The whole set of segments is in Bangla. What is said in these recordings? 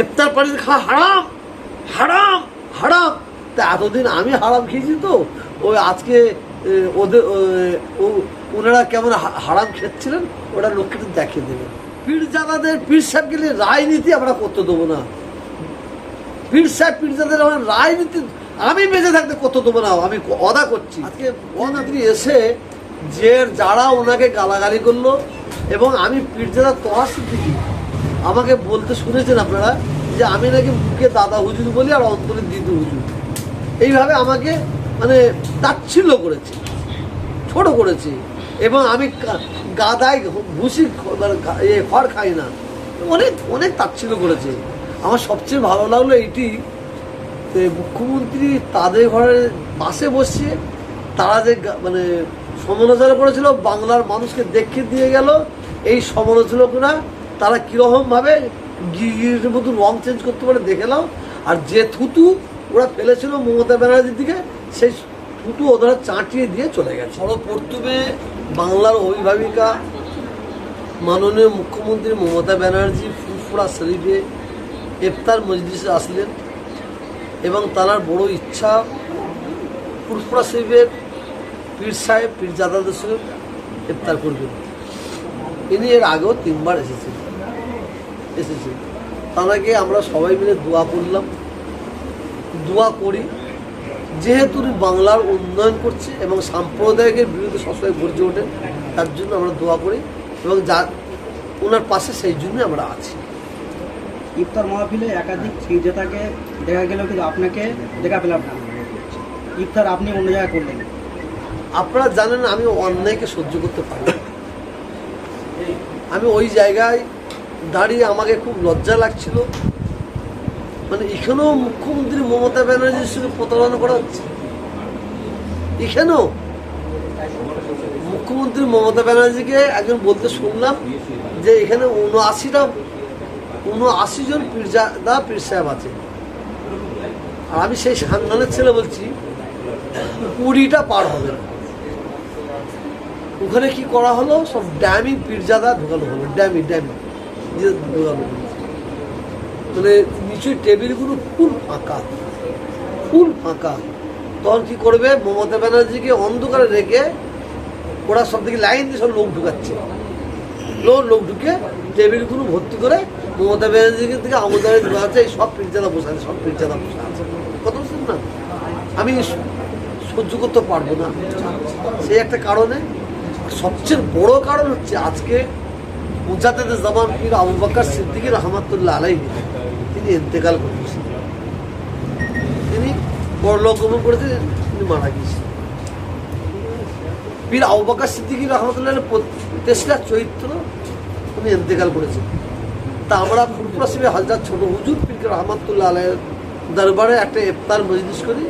ইফতার পার্টি খাওয়া হারাম হারাম হারাম। তা এতদিন আমি হারাম খেয়েছি তো। ওই আজকে ওদের ওনারা কেমন হারাম খেচ্ছিলেন ওটা লোককে দেখিয়ে দেবেন। পীরজাদাদের পীর সাহেবকে নিয়ে রাজনীতি আমরা করতে দেবো না। পীর সাহেব পীর পীরজাদের আমার রাজনীতি আমি বেঁচে থাকতে করতে দেবো না আমি অদা করছি। আজকে মন্ত্রী এসে যে যারা ওনাকে গালাগালি করল এবং আমি পীরজাদা তোয়া সিদ্দিকি আমাকে বলতে শুনেছেন আপনারা যে আমি নাকি মুখে দাদা হুজুর বলি আর অন্তরে দিদু হুজুর। এইভাবে আমাকে মানে তাচ্ছিল্য করেছে, ছোট করেছে। এবং আমি গাদায় ভুসি মানে খড় খাই না। অনেক অনেক তাচ্ছিল্য করেছে। আমার সবচেয়ে ভালো লাগল এইটি মুখ্যমন্ত্রী তাদের ঘরের পাশে বসছে তারা যে মানে সমালোচনা করেছিল, বাংলার মানুষকে দেখিয়ে দিয়ে গেল, এই সমালোচনা তারা কীরকমভাবে গিরির মতো রং চেঞ্জ করতে পারে দেখে নাও। আর যে থুতু ওরা ফেলেছিল মমতা ব্যানার্জির দিকে, সেই থুতু ওদের চাটিয়ে দিয়ে চলে গেছে। সর্বপ্রথমে বাংলার অভিভাবিকা, মাননীয় মুখ্যমন্ত্রী মমতা ব্যানার্জি, ফুরফুরা শরীফে ইফতার মজলিসে আসলেন এবং তার বড় ইচ্ছা ফুরফুরা শরীফের পীর সাহেব পীর পীরজাদাদের সঙ্গে ইফতার করবেন। ইনি এর আগেও তিনবার এসেছেন এসেছেন তাঁকে আমরা সবাই মিলে দোয়া করলাম। দোয়া করি যেহেতু উনি বাংলার উন্নয়ন করছে এবং সাম্প্রদায়িকের বিরুদ্ধে সবসময় গর্জে ওঠে তার জন্য আমরা দোয়া করি এবং যা ওনার পাশে সেই জন্য আমরা আছি। ইফতার মাহফিলে একাধিক বিজেতাকে দেখা গেল কিন্তু আপনাকে দেখা পেলাম না। ইফতার আপনি অন্য জায়গায় করলেন। আপনারা জানেন আমি অন্যায়কে সহ্য করতে পারি আমি ওই জায়গায় দাঁড়িয়ে আমাকে খুব লজ্জা লাগছিল। মানে এখানেও মুখ্যমন্ত্রী মমতা ব্যানার্জির সঙ্গে প্রতারণা করা হচ্ছে? এখানেও? মুখ্যমন্ত্রী মমতা ব্যানার্জিকে একজন বলতে শুনলাম যে এখানে উনআশিটা, উনআশি জন পীরজাদা, পীর সাহেব আছে। আর আমি সেই সান্ধানের ছেলে বলছি, কুড়িটা পার হবে না। ওখানে কি করা হলো? সব ড্যামি পীরজাদা ঢোকানো হলো। ড্যামি ড্যামি দিয়ে ঢোকানো হলো মানে নিচুই টেবিলগুলো ফুল ফাঁকা। ফুল ফাঁকা। তখন কি করবে? মমতা ব্যানার্জিকে অন্ধকারে রেখে ওরা সব থেকে লাইন দিয়ে সব লোক ঢুকাচ্ছে। লোক লোক ঢুকে টেবিলগুলো ভর্তি করে মমতা ব্যানার্জিকে থেকে আমদানি আছে এই সব পীরজাদা বসে আছে, সব পীরজাদা বসে আছে। কত বুঝছেন না? আমি সহ্য করতে পারব না। সেই একটা কারণে। সবচেয়ে বড় কারণ হচ্ছে আজকে মুজাদ্দেদ জামান পীর আবু বকর সিদ্দিকী রহমতুল্লাহ আলাইহি, তিনি ইন্তেকাল করেছেন। তিনি বড়লোক গমন করেছেন, তিনি মারা গিয়েছেন। পীর আবু বকর সিদ্দিকী রহমতুল্লাহ চরিত্র উনি ইন্তেকাল করেছেন। তা আমরা ফুরপুরা শিবে হাজার ছোট হুজুর পীর রহমতুল্লাহ আলাইয়ের দরবারে একটা ইফতার মজলিস করি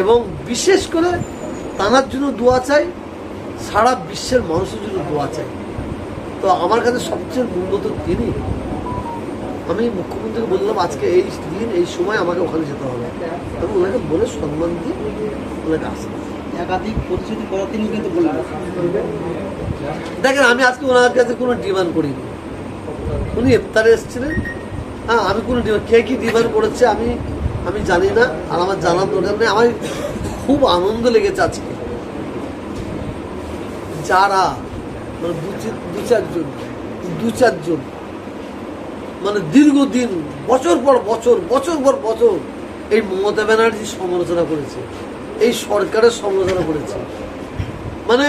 এবং বিশেষ করে তানার জন্য দোয়া চাই, সারা বিশ্বের মানুষের জন্য দোয়া চাই। তো আমার কাছে সবচেয়ে উন্নত তিনি। আমি মুখ্যমন্ত্রীকে বললাম আজকে এই দিন এই সময় আমাকে ওখানে যেতে হবে। আমি ওনাকে বলে সম্মান দিয়ে ওনাকে আসলাম একাধিক প্রতিশ্রুতি করার তিনি কিন্তু বললেন। দেখেন আমি আজকে ওনার কাছে কোনো ডিমান্ড করিনি। উনি ইফতারে এসেছিলেন। হ্যাঁ আমি কোনো ডিমান্ড কে কি ডিমান্ড করেছে আমি আমি জানি না আর আমার জানার দরকার নেই। আমার খুব আনন্দ লেগেছে আজকে। যারা দু দু চারজন দু চারজন। মানে দীর্ঘদিন, বছর পর বছর বছর পর বছর এই মমতা ব্যানার্জির সমালোচনা করেছে, এই সরকারের সমালোচনা করেছে। মানে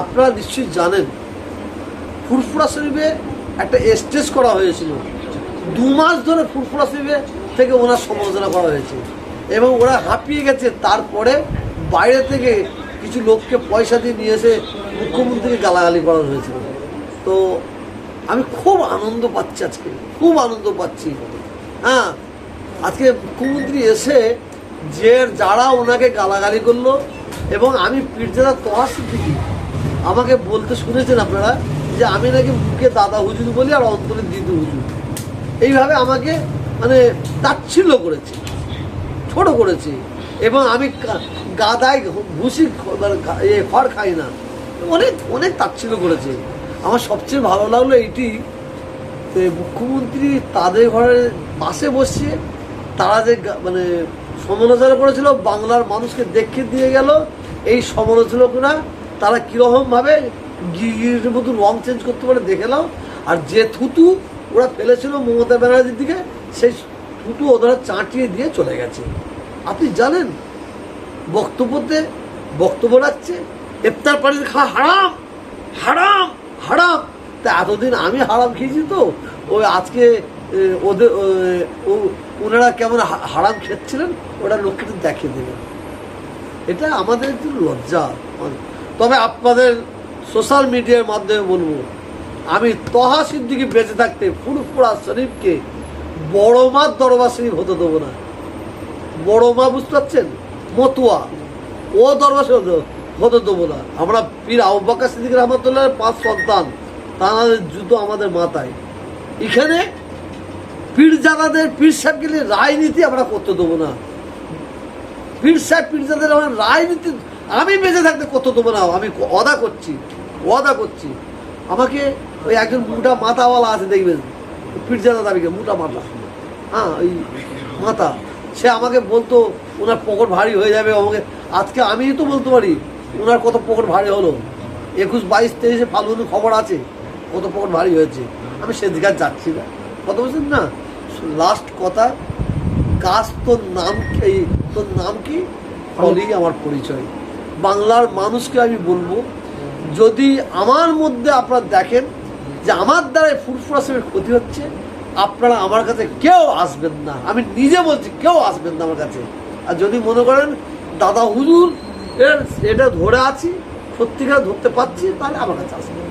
আপনারা নিশ্চয়ই জানেন, ফুরফুরা শরীফে একটা স্টেজ করা হয়েছিল। দু মাস ধরে ফুরফুরা শরীফে থেকে ওনার সমালোচনা করা হয়েছে। এবং ওরা হাঁপিয়ে গেছে, তারপরে বাইরে থেকে কিছু লোককে পয়সা দিয়ে নিয়ে এসে মুখ্যমন্ত্রীকে গালাগালি করা হয়েছিল। তো আমি খুব আনন্দ পাচ্ছি আজকে, খুব আনন্দ পাচ্ছি। হ্যাঁ আজকে মুখ্যমন্ত্রী এসে যে যারা ওনাকে গালাগালি করল এবং আমি পীরজাদা তোয়া সিদ্দিকি আমাকে বলতে শুনেছেন আপনারা যে আমি নাকি মুখে দাদা হুজুর বলি আর অন্তরে দিদু হুজুর। এইভাবে আমাকে মানে তাচ্ছিল্য করেছে, ছোট করেছে এবং আমি গাদায় ভুসি মানে খড় খাই না। অনেক অনেক তাচ্ছিল্য করেছে। আমার সবচেয়ে ভালো লাগল এইটি যে মুখ্যমন্ত্রী তাদের ঘরের পাশে বসছে তারা যে মানে সমালোচনা করেছিল, বাংলার মানুষকে দেখিয়ে দিয়ে গেল, এই সমালোচকরা তারা কীরকমভাবে গিরির মতো রং চেঞ্জ করতে পারে দেখে নাও। আর যে থুতু ওরা ফেলেছিল মমতা ব্যানার্জির দিকে, সেই থুতু ওরা চাটিয়ে দিয়ে চলে গেছে। আপনি জানেন বক্তব্যতে বক্তব্য রাখছে ইফতার পানির খাওয়া হারাম হারাম হারাম। তা এতদিন আমি হারাম খেয়েছি তো। ওই আজকে ওদের ওনারা কেমন হারাম খেয়েছিলেন ওটা লোককে দেখিয়ে দেবেন এটা আমাদের একটু লজ্জা। তবে আপনাদের সোশ্যাল মিডিয়ার মাধ্যমে বলব, আমি তহা সিদ্দিকি বেঁচে থাকতে ফুরফুরা শরীফকে বড় মার দরবার শরীফ হতে দেবো না। বড় মা বুঝতে পারছেন? মতুয়া। ও দরবার শরীফ হতে- দেবো না। আমরা পীর আব্বাকা সিদ্দিক রহমতুল্লাহ পাঁচ সন্তান তাদের জুতো আমাদের মাথায়। এখানে পীর পীরজাদাদের, পীর সাহেবকে রাজনীতি আমরা করতে দেবো না। পীর সাহেব পীর পীরজাদের আমার রাজনীতি, আমি বেঁচে থাকতে করতে দেবো না। আমি অদা করছি অদা করছি। আমাকে ওই একজন মোটা মাথাওয়ালা আছে, দেখবেন, পীরজাদা দাবিকে, মোটা মাথা। হ্যাঁ ওই মাথা। সে আমাকে বলতো, ওনার পকেট ভারী হয়ে যাবে, আমাকে, আজকে আমিই তো বলতে পারি। ওনার কত পকেট ভারী হলো। একুশ, বাইশ, তেইশে ফাল্গুনের খবর আছে, কত পকেট ভারী হয়েছে। আমি সেদিকে আর যাচ্ছি না। কত বলছেন না? লাস্ট কথা, কাজ তোর নাম এই তোর নাম কি? ফলেই আমার পরিচয়। বাংলার মানুষকে আমি বলব, যদি আমার মধ্যে আপনারা দেখেন যে আমার দ্বারাই ফুরফুরা ক্ষতি হচ্ছে, আপনারা আমার কাছে কেউ আসবেন না। আমি নিজে বলছি, কেউ আসবেন না আমার কাছে। আর যদি মনে করেন, দাদা হুজুর এটা ধরে আছি সত্যিকার ধরতে পারছি তাহলে আমার কাছে আসবেন